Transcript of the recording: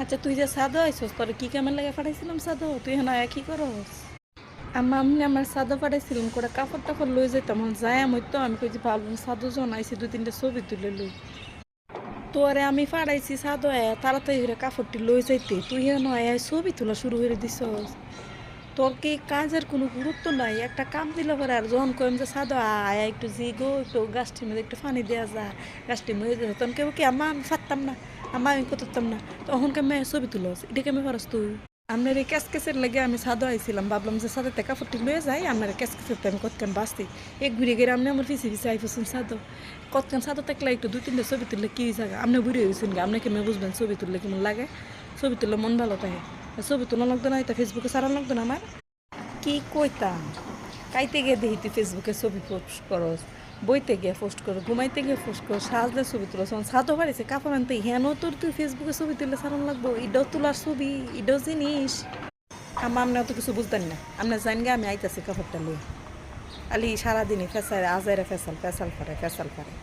আচ্ছা তুই যে সাদ আইসস তোর কি কেমন লাগে পাঠাইছিলাম সাদো? তুই হ্যাঁ আয়া কি করস? আমার আমি আমার সাদো পাঠাইছিলাম করে কাপড় টাপড় লই যেতাম যায় আমি তো আমি কই যে ভাবলাম সাদো জন আইসি দুই তিনটা ছবি তুলে লই। তোরে আমি পাঠাইছি সাদা আয়া, তাড়াতাড়ি কাপড়টি লই যাইতে। তুই হ্যাঁ আয়া ছবি তোলা শুরু করে দিছস। তোর কি কাজের কোনো গুরুত্ব নাই। একটা কাম দিলে পরে আর যখন কইম যে সাদো আয়া একটু জি গো একটু গাছটির মধ্যে একটু পানি দেওয়া যায় গাছটি মরে যায় তখন কেউ কি আমা আমি পারতাম না আমা আমি করতাম না। তখন কেমন ছবি তুলস, এটা কেমন পারস তুই? আপনার এই ক্যাস ক্যাসের লেগে আমি সাদো আইছিলাম। ভাবলাম যে সাদাতে কাপড়টি লয়ে যাই আপনার ক্যাস ক্যাসের আমি কতক্ষণ বাঁচতে এক ঘুরে গেলে আপনি আমার পিছিয়ে পিছিয়ে আইফেছেন সাদো কতক্ষণ সাদো থাকলে একটু দুই তিনটে ছবি তুললে কি জায়গা আপনি ঘুরে গেছেন আপনি কেমন বুঝবেন ছবি তুললে কেমন লাগে? ছবি তুললে মন ভালো থাকে। ছবি তোলা লাগতো না, এটা ফেসবুকে সারা লাগতো না আমার। কি কইতাম? কাইতে গিয়ে দেখি তুই ফেসবুকে ছবি পোস্ট করস, বইতে গিয়ে পোস্ট করো ঘুমাইতে গিয়ে পোস্ট করো সাজলে ছবি তুলো ছাদও বাড়িছে, কাপড় আনতে, হেন তোর তুই ফেসবুকে ছবি তুললে সারান লাগবো? ইডো তোলার ছবি ইডো জিনিস। আমার আমরা তো কিছু বুঝতেন না। আমরা জানি আমি আইতাছি কাপড়টা লই আলি সারাদিনই ফেসাল আজারে ফেসাল ফেসাল পারে ফেসাল পারে